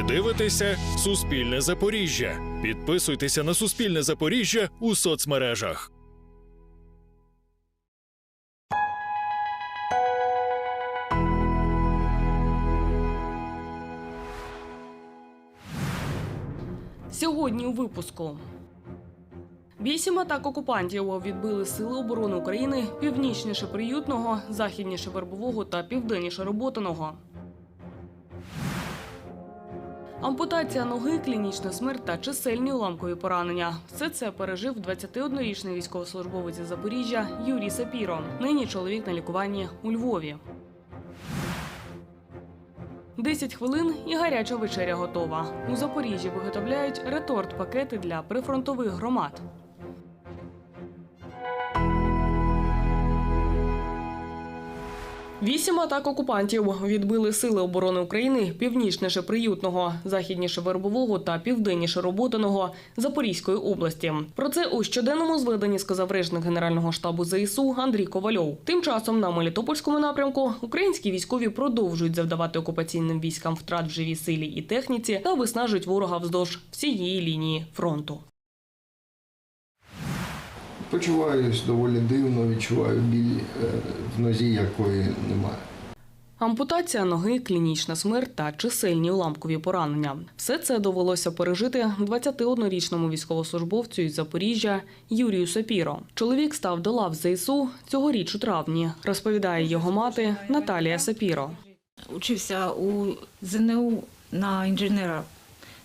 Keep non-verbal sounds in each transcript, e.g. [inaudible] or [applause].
Ви дивитеся Суспільне Запоріжжя. Підписуйтеся на Суспільне Запоріжжя у соцмережах. Сьогодні у випуску. Вісім атак окупантів відбили Сили оборони України північніше приютного, західніше вербового та південніше роботиного. Ампутація ноги, клінічна смерть та чисельні уламкові поранення. Все це пережив 21-річний військовослужбовець Запоріжжя Юрій Сапіро. Нині чоловік на лікуванні у Львові. 10 хвилин і гаряча вечеря готова. У Запоріжжі виготовляють реторт-пакети для прифронтових громад. Вісім атак окупантів відбили сили оборони України північніше приютного, західніше вербового та південніше роботиного Запорізької області. Про це у щоденному зведенні сказав речник генерального штабу ЗСУ Андрій Ковальов. Тим часом на Мелітопольському напрямку українські військові продовжують завдавати окупаційним військам втрат в живій силі і техніці та виснажують ворога вздовж всієї лінії фронту. Почуваюсь доволі дивно, відчуваю біль е, в нозі, якої немає. Ампутація ноги, клінічна смерть та чисельні уламкові поранення. Все це довелося пережити 21-річному військовослужбовцю із Запоріжжя Юрію Сапіро. Чоловік став до лав ЗСУ цьогоріч у травні, розповідає його мати Наталія Сапіро. Учився у ЗНУ на інженера,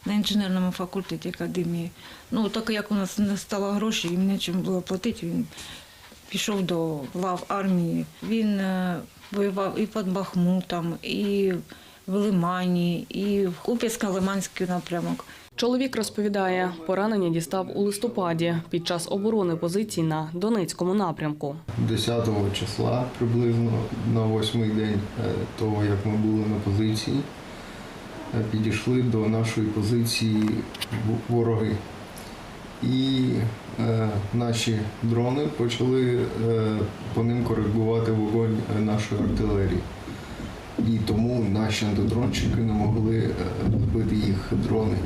на інженерному факультеті академії. Ну, так як у нас не стало грошей, і нічим було платити, він пішов до лав армії. Він е, воював і під Бахмутом, і в Лимані, і в Куп'янсько-Лиманський напрямок. Чоловік розповідає, поранення дістав у листопаді під час оборони позицій на Донецькому напрямку. 10 числа приблизно на восьмий день е, того, як ми були на позиції, підійшли до нашої позиції вороги. І е, наші дрони почали е, по ним коригувати вогонь е, нашої артилерії. І тому наші антидронщики не могли е, збити їх дрони.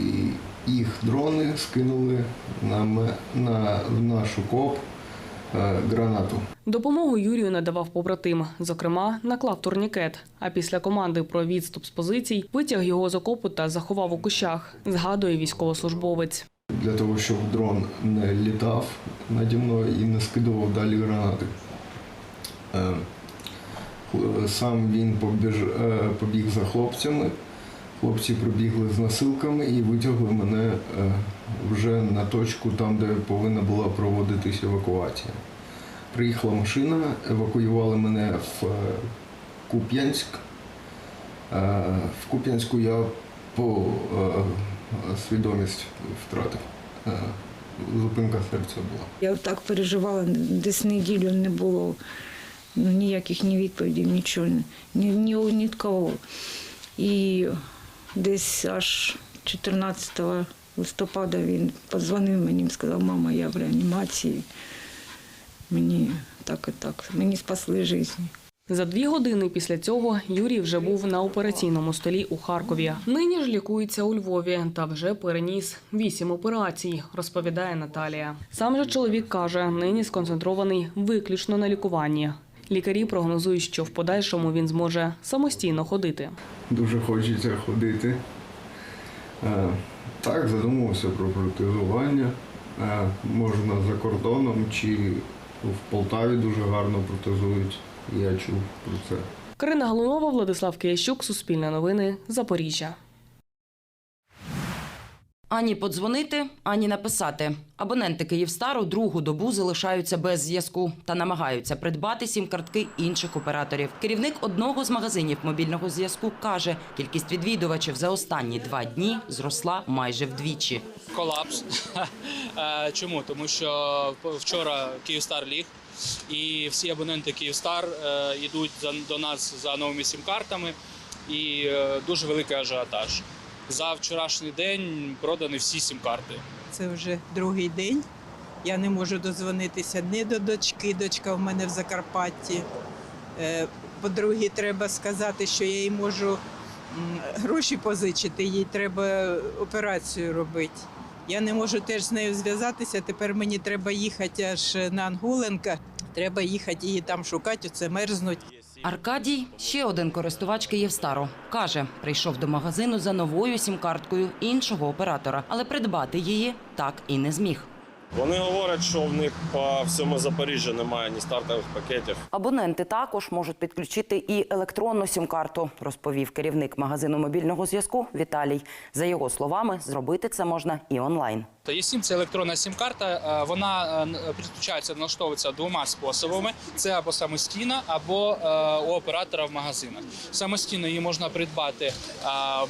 І їх дрони скинули на, на наш окоп е, гранату. Допомогу Юрію надавав побратим. Зокрема, наклав турнікет. А після команди про відступ з позицій витяг його з окопу та заховав у кущах. Згадує військовослужбовець. Для того, щоб дрон не літав наді мною і не скидував далі гранати. Е, Сам він побіж, е, побіг за хлопцями. Хлопці прибігли з носилками і витягли мене е, вже на точку, там, де повинна була проводитись евакуація. Приїхала машина, евакуювали мене в е, Куп'янськ. Е, В Куп'янську я по е, свідомість втратив. Зупинка серця була. Я так переживала, десь неділю не було ну, ніяких ні відповідей, нічого, ні, ні, ні кого. І десь аж 14 листопада він подзвонив мені, сказав, мама, я в реанімації. Мені так і так, мені спасли життя. За дві години після цього Юрій вже був на операційному столі у Харкові. Нині ж лікується у Львові та вже переніс вісім операцій, розповідає Наталія. Сам же чоловік каже, нині сконцентрований виключно на лікуванні. Лікарі прогнозують, що в подальшому він зможе самостійно ходити. Дуже хочеться ходити. Так, задумувався про протезування. Е, Можна за кордоном чи в Полтаві дуже гарно протезують. Я чув про це. Карина Галунова, Владислав Киящук, Суспільне новини, Запоріжжя. Ані подзвонити, ані написати. Абоненти Київстару другу добу залишаються без зв'язку та намагаються придбати сім-картки інших операторів. Керівник одного з магазинів мобільного зв'язку каже, кількість відвідувачів за останні два дні зросла майже вдвічі. колапс. [laughs] Е, Чому? Тому що вчора Київстар ліг, і всі абоненти Київстар е, йдуть до нас за новими сім-картами, і е, дуже великий ажіотаж. За вчорашній день продані всі сім-карти. Це вже другий день. Я не можу дозвонитися ні до дочки. Дочка в мене в Закарпатті. Е, По-друге, треба сказати, що я їй можу гроші позичити, їй треба операцію робити. Я не можу теж з нею зв'язатися. Тепер мені треба їхати аж на Анголенка. Треба їхати її там шукати, оце мерзнуть. Аркадій, ще один користувач Київстару, каже, прийшов до магазину за новою сім-карткою іншого оператора, але придбати її так і не зміг. Вони говорять, що в них по всьому Запоріжжю немає ні стартових пакетів. Абоненти також можуть підключити і електронну сім-карту, розповів керівник магазину мобільного зв'язку Віталій. За його словами, зробити це можна і онлайн. Та eSIM – це електронна сім-карта. е, Вона е, підключається, налаштовується двома способами: це або самостійно, або е, у оператора в магазинах. Самостійно її можна придбати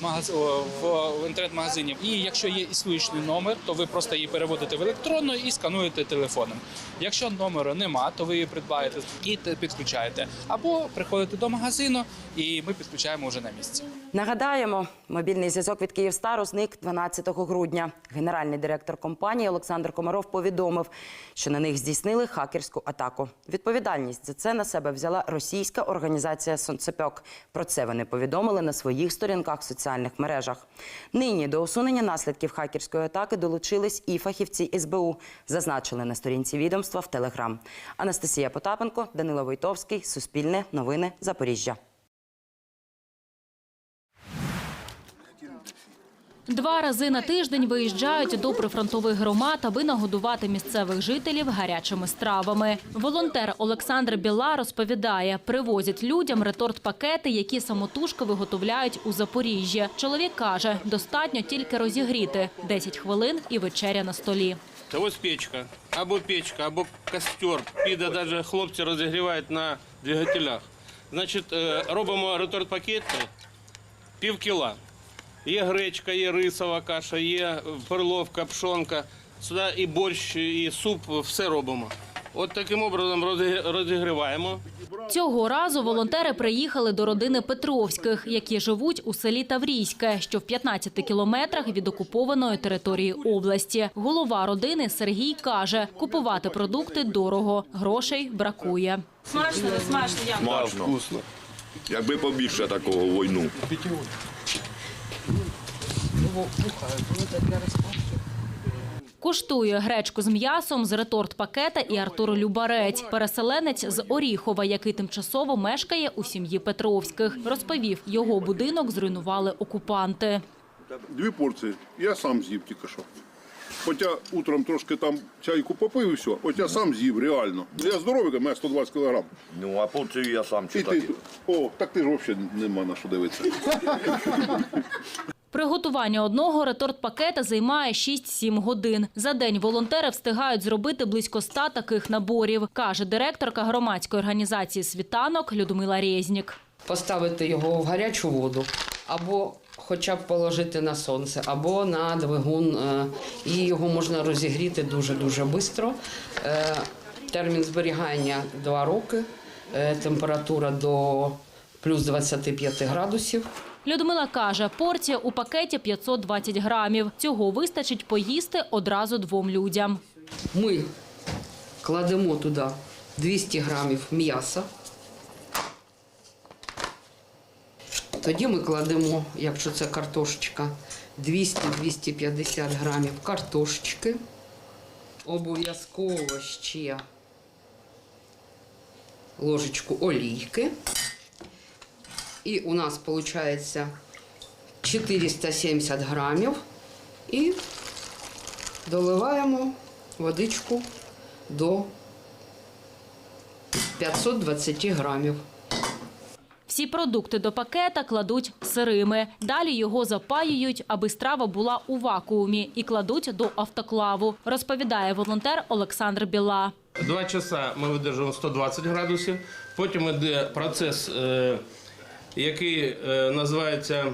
в магаз... в- в інтернет-магазині. І якщо є існуючий номер, то ви просто її переводите в електронну і скануєте телефоном. Якщо номеру нема, то ви її придбаєте і підключаєте. Або приходите до магазину, і ми підключаємо вже на місці. Нагадаємо, мобільний зв'язок від Київстару зник 12 грудня. Генеральний директор компанії Олександр Комаров повідомив, що на них здійснили хакерську атаку. Відповідальність за це на себе взяла російська організація Сонцепьок. Про це вони повідомили на своїх сторінках в соціальних мережах. Нині до усунення наслідків хакерської атаки долучились і фахівці СБУ. Зазначили на сторінці відомства в Телеграм. Анастасія Потапенко, Данило Войтовський, Суспільне, Новини, Запоріжжя. Два рази на тиждень виїжджають до прифронтових громад, аби нагодувати місцевих жителів гарячими стравами. Волонтер Олександр Біла розповідає, привозять людям реторт-пакети, які самотужки виготовляють у Запоріжжі. Чоловік каже, достатньо тільки розігріти 10 хвилин і вечеря на столі. Та ось печка, або печка, або костер. Піде навіть хлопці розігрівають на двигателях. Значить, е, робимо реторт-пакети пів кіла. Є гречка, є рисова каша, є перловка, пшонка. Сюди і борщ, і суп, все робимо. От таким образом розі- розігріваємо. Цього разу волонтери приїхали до родини Петровських, які живуть у селі Таврійське, що в 15 кілометрах від окупованої території області. Голова родини Сергій каже, купувати продукти дорого, грошей бракує. Смачно, не смачно, як? Смачно. вкусно. Якби побільше такого війну. Коштує гречку з м'ясом з реторт-пакета і Артур Любарець, переселенець з Оріхова, який тимчасово мешкає у сім'ї Петровських. Розповів, його будинок зруйнували окупанти. Дві порції. Я сам з'їв тільки що. Хоча утром трошки там чайку попив і все, от я сам з'їв, реально. Я здоровий, у мене 120 кг. Ну, а порцію я сам І читаю. ти, о, так ти ж взагалі нема на що дивитися. [laughs] Приготування одного реторт-пакета займає 6-7 годин. За день волонтери встигають зробити близько 100 таких наборів, каже директорка громадської організації «Світанок» Людмила Резнік. поставити його в гарячу воду, або хоча б положити на сонце, або на двигун, е, і його можна розігріти дуже-дуже швидко. Термін зберігання 2 роки, е, температура до плюс 25 градусів. Людмила каже, порція у пакеті 520 грамів. Цього вистачить поїсти одразу двом людям. Ми кладемо туди 200 грамів м'яса. Тоді ми кладемо, якщо це картошечка, 200-250 грамів картошечки. Обов'язково ще ложечку олійки. І у нас виходить 470 грамів. І доливаємо водичку до 520 грамів. Всі продукти до пакета кладуть сирими. Далі його запаюють, аби страва була у вакуумі, і кладуть до автоклаву, розповідає волонтер Олександр Біла. Два часа ми видержуємо 120 градусів. Потім йде процес, е, який е, називається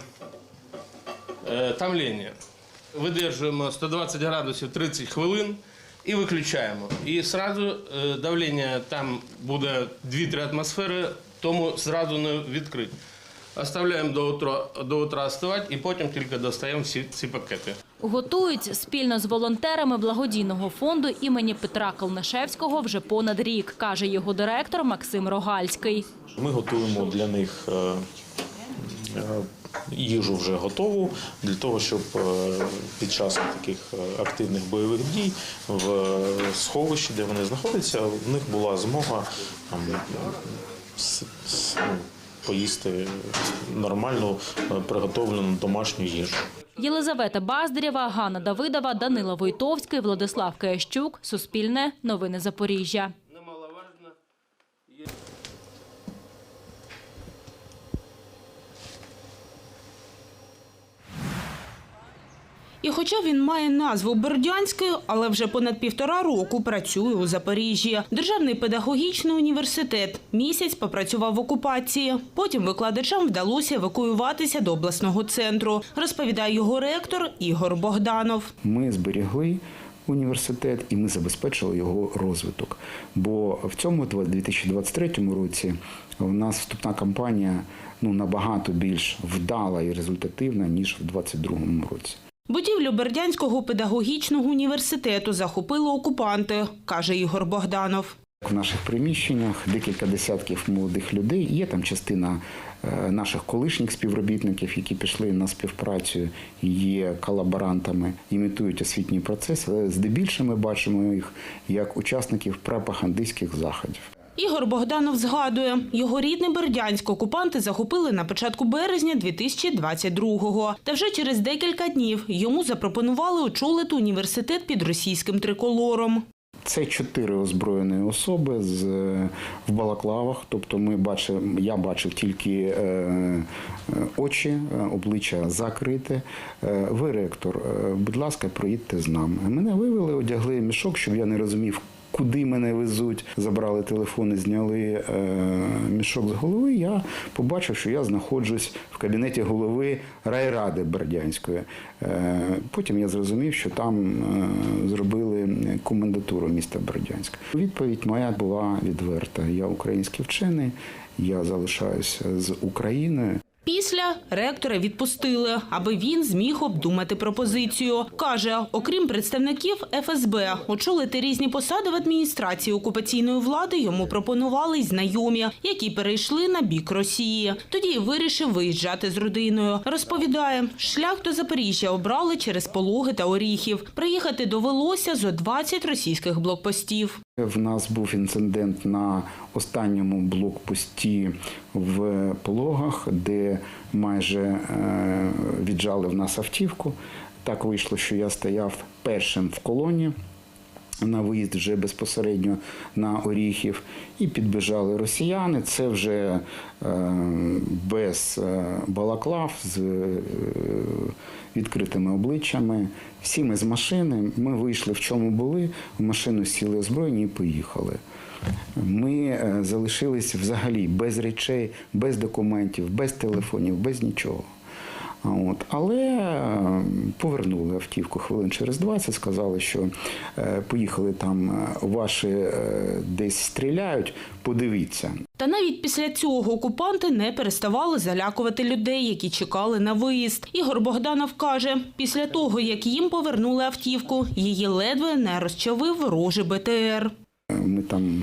е, тамління. Видержуємо 120 градусів 30 хвилин і виключаємо. І одразу давлення там буде 2-3 атмосфери, тому одразу не відкрити. Оставляємо до утра, до утра остивати і потім тільки достаємо всі ці пакети. Готують спільно з волонтерами благодійного фонду імені Петра Колнишевського вже понад рік, каже його директор Максим Рогальський. Ми готуємо для них е, е, їжу вже готову для того, щоб е, під час таких активних бойових дій в сховищі, де вони знаходяться, у них була змога поїсти нормальну е, приготовлену домашню їжу. Єлизавета Баздрєва, Ганна Давидова, Данила Войтовський, Владислав Киящук. Суспільне. Новини Запоріжжя. І хоча він має назву Бердянський, але вже понад півтора року працює у Запоріжжі. Державний педагогічний університет місяць попрацював в окупації. Потім викладачам вдалося евакуюватися до обласного центру, розповідає його ректор Ігор Богданов. Ми зберігли університет і ми забезпечили його розвиток. Бо в цьому 2023 році у нас вступна кампанія ну набагато більш вдала і результативна ніж в 2022 році. Будівлю Бердянського педагогічного університету захопили окупанти, каже Ігор Богданов. В наших приміщеннях декілька десятків молодих людей. Є там частина е, наших колишніх співробітників, які пішли на співпрацю, є колаборантами, імітують освітній процес. Але здебільшого ми бачимо їх як учасників пропагандистських заходів. Ігор Богданов згадує, його рідний Бердянськ окупанти захопили на початку березня 2022-го. Та вже через декілька днів йому запропонували очолити університет під російським триколором. Це чотири озброєні особи з в балаклавах. Тобто, ми бачимо, я бачив тільки е, е, очі, е, обличчя закрите. Е, ви ректор, е, будь ласка, проїдьте з нами. Мене вивели, одягли мішок, щоб я не розумів. Куди мене везуть, забрали телефони, зняли е, мішок з голови. Я побачив, що я знаходжусь в кабінеті голови райради Бердянської. Е, потім я зрозумів, що там е, зробили комендатуру міста Бердянська. Відповідь моя була відверта. Я український вчений, я залишаюся з Україною. Після ректора відпустили, аби він зміг обдумати пропозицію. Каже, окрім представників ФСБ, очолити різні посади в адміністрації окупаційної влади йому пропонували й знайомі, які перейшли на бік Росії. Тоді вирішив виїжджати з родиною. Розповідає, шлях до Запоріжжя обрали через Пологи та Оріхів. Приїхати довелося зо 20 російських блокпостів. В нас був інцидент на останньому блокпості в Пологах, де майже е, віджали в нас автівку. Так вийшло, що я стояв першим в колоні. На виїзд вже безпосередньо на Оріхів і підбіжали росіяни. Це вже е, без е, балаклав, з е, відкритими обличчями. Всі ми з машини. Ми вийшли в чому були, в машину сіли озброєні і поїхали. Ми залишились взагалі без речей, без документів, без телефонів, без нічого. От. Але е, повернули автівку хвилин через 20, сказали, що е, поїхали там, е, ваші е, десь стріляють, подивіться. Та навіть після цього окупанти не переставали залякувати людей, які чекали на виїзд. Ігор Богданов каже, після того, як їм повернули автівку, її ледве не розчавив ворожий БТР. Ми там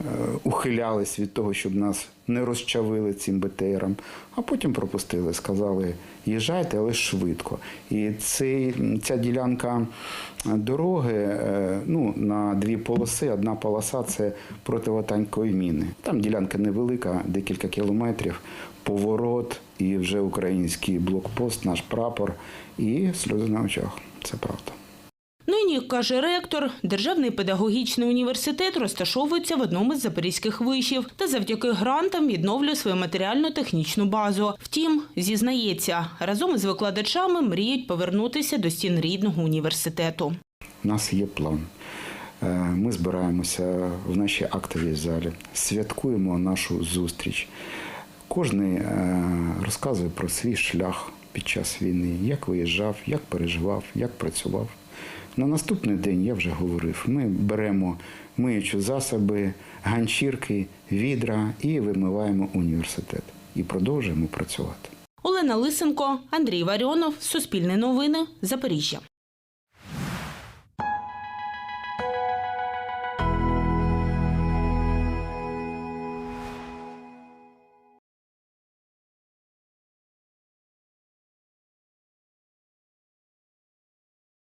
е, ухилялись від того, щоб нас не розчавили цим БТРом, а потім пропустили, сказали, їжджайте, але швидко. І цей, ця ділянка дороги е, ну, на дві полоси, одна полоса це противотанкові міни. Там ділянка невелика, декілька кілометрів, поворот і вже український блокпост, наш прапор і сльози на очах. Це правда. Нині, каже ректор, Державний педагогічний університет розташовується в одному з запорізьких вишів та завдяки грантам відновлює свою матеріально-технічну базу. Втім, зізнається, разом із викладачами мріють повернутися до стін рідного університету. У нас є план. Е, Ми збираємося в нашій актовій залі, святкуємо нашу зустріч. Кожен розказує про свій шлях під час війни, як виїжджав, як переживав, як працював. На наступний день я вже говорив: ми беремо миючі засоби, ганчірки, відра і вимиваємо університет. І продовжуємо працювати. Олена Лисенко, Андрій Варіонов, Суспільне новини, Запоріжжя.